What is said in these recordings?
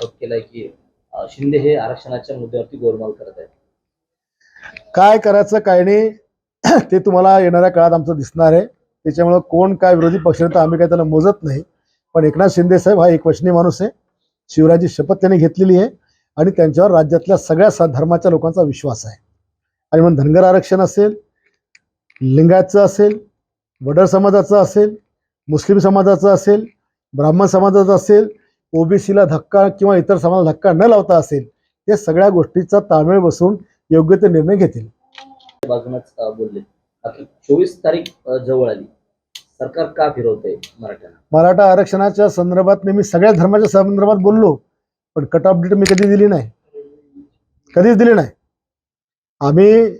आरोप केलाय की शिंदे हे आरक्षणाच्या मुद्द्यावरती गोलमाल करत आहेत. काय करायचं काय नाही ते तुम्हाला येणाऱ्या काळात आमचं दिसणार आहे. त्याच्यामुळं कोण काय विरोधी पक्ष तर आम्ही काय त्याला मोजत नाही. पण एकनाथ शिंदे साहेब हा एक वचनी माणूस आहे. शिवराजी शपथ त्यांनी घेतलेली आहे. आणि त्यांच्यावर राज्यातल्या सगळ्या धर्माच्या लोकांचा विश्वास आहे. आणि म्हणून धनगर आरक्षण असेल लिंगायतचं असेल वडर समाजाचं असेल मुस्लिम समाजाचं असेल ब्राह्मण समाजाचं असेल ओबीसीला धक्का किंवा इतर समाजाला धक्का न लावता असेल ते सगळ्या गोष्टीचा ताळमेळ बसून योग्य ते निर्णय घेतील. बाजूनच बोलले. चोवीस तारीख जवळ आली. सरकार का फिरवतंय मराठ्यांना? मराठा आरक्षणाच्या संदर्भात मी सगळ्या धर्माच्या संदर्भात बोललो पण कट ऑफ डेट मी कधी दिली नाही. कधीच दिली नाही. आम्ही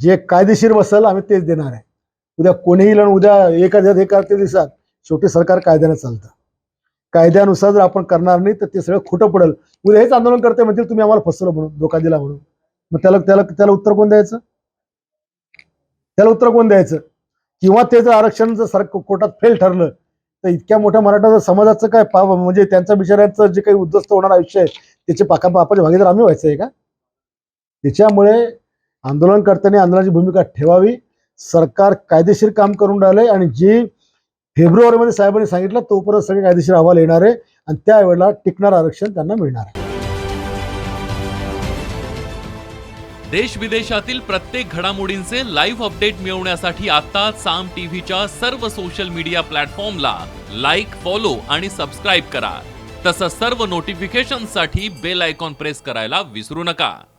जे कायदेशीर बसल आम्ही तेच देणार आहे. उद्या कोणीही आणि उद्या एका दिवसात एका ते दिवसात शेवटी सरकार कायद्यानं चालतं. कायद्यानुसार जर आपण करणार नाही तर ते सगळं खोटं पडेल. उद्या हेच आंदोलन करते म्हणतील तुम्ही आम्हाला फसवलं म्हणून धोका दिला म्हणून. मग त्याला त्याला त्याला उत्तर कोण द्यायचं? त्याला उत्तर कोण द्यायचं? किंवा ते जर आरक्षण जर सर कोर्टात फेल ठरलं तर इतक्या मोठ्या मराठा समाजाचं काय पा म्हणजे त्यांचा बिचाऱ्यांचं जे काही उद्ध्वस्त होणार आयुष्य आहे त्याचे पाका बापाचे भागीदार आम्ही व्हायचं आहे का? त्याच्यामुळे आंदोलनकर्त्यांनी आंदोलनाची भूमिका ठेवावी. सरकार कायदेशीर काम करून राहिलंय आणि जी फेब्रुवारीमध्ये साहेबांनी सांगितलं तोपर्यंत सगळे कायदेशीर अहवाल येणार आहे आणि त्यावेळेला टिकणार आरक्षण त्यांना मिळणार आहे. देश विदेशातील प्रत्येक घडामोडींचे लाईव्ह अपडेट मिळवण्यासाठी आता साम टीव्हीच्या सर्व सोशल मीडिया प्लॅटफॉर्मला लाईक फॉलो आणि सबस्क्राईब करा. तसंच सर्व नोटिफिकेशनसाठी बेल आयकॉन प्रेस करायला विसरू नका.